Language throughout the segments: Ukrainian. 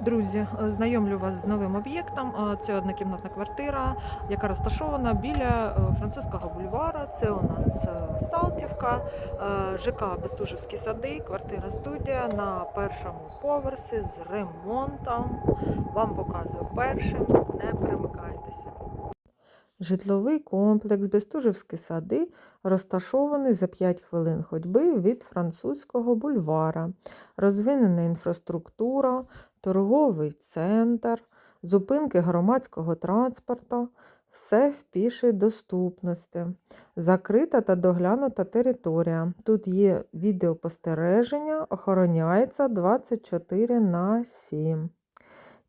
Друзі, е, знайомлю вас з новим об'єктом. Е, Це однокімнатна квартира, яка розташована біля е, французького бульвара. Це у нас Салтівка, ЖК Бестужівські сади, квартира студія на першому поверсі з ремонтом. Вам показую першим, не перемикайтеся. Житловий комплекс Бестужівські сади розташований за 5 хвилин ходьби від французького бульвара. Розвинена інфраструктура, торговий центр, зупинки громадського транспорту, все в пішій доступності, закрита та доглянута територія. Тут є відеопостереження, охороняється 24 на 7.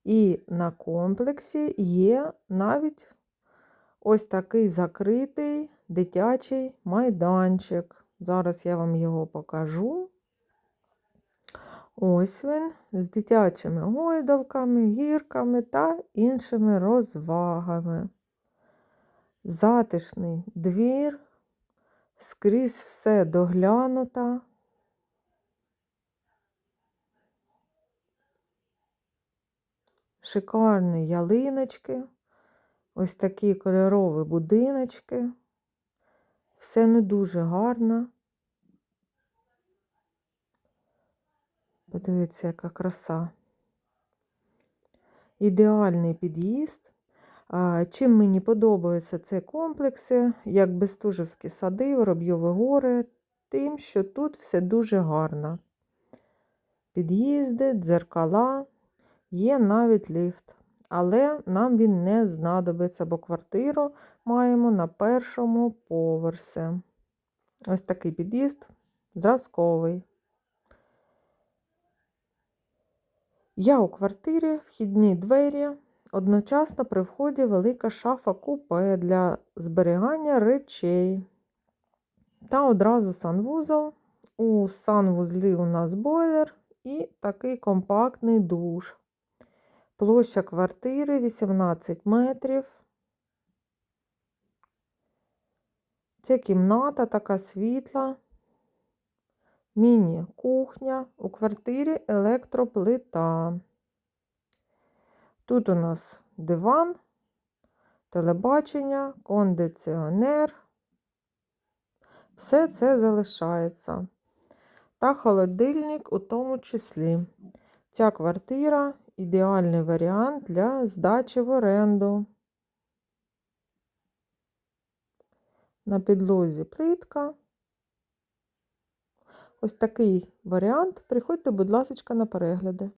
І на комплексі є навіть ось такий закритий дитячий майданчик. Зараз я вам його покажу. Ось він з дитячими гойдалками, гірками та іншими розвагами. Затишний двір, скрізь все доглянуто. Шикарні ялиночки, ось такі кольорові будиночки. Все не дуже гарно. Подивіться, яка краса. Ідеальний під'їзд. Чим мені подобаються ці комплекси, як Бестужівські сади, Воробйові гори, тим, що тут все дуже гарно. Під'їзди, дзеркала, є навіть ліфт. Але нам він не знадобиться, бо квартиру маємо на першому поверсі. Ось такий під'їзд зразковий. Я у квартирі, вхідні двері, одночасно при вході велика шафа купе для зберігання речей. Та одразу санвузол. У санвузлі у нас бойлер і такий компактний душ. Площа квартири 18 метрів. Це кімната така світла. Міні-кухня. У квартирі електроплита. Тут у нас диван, телебачення, кондиціонер. Все це залишається. Та холодильник у тому числі. Ця квартира ідеальний варіант для здачі в оренду. На підлозі плитка. Ось такий варіант. Приходьте, будь ласка, на перегляди.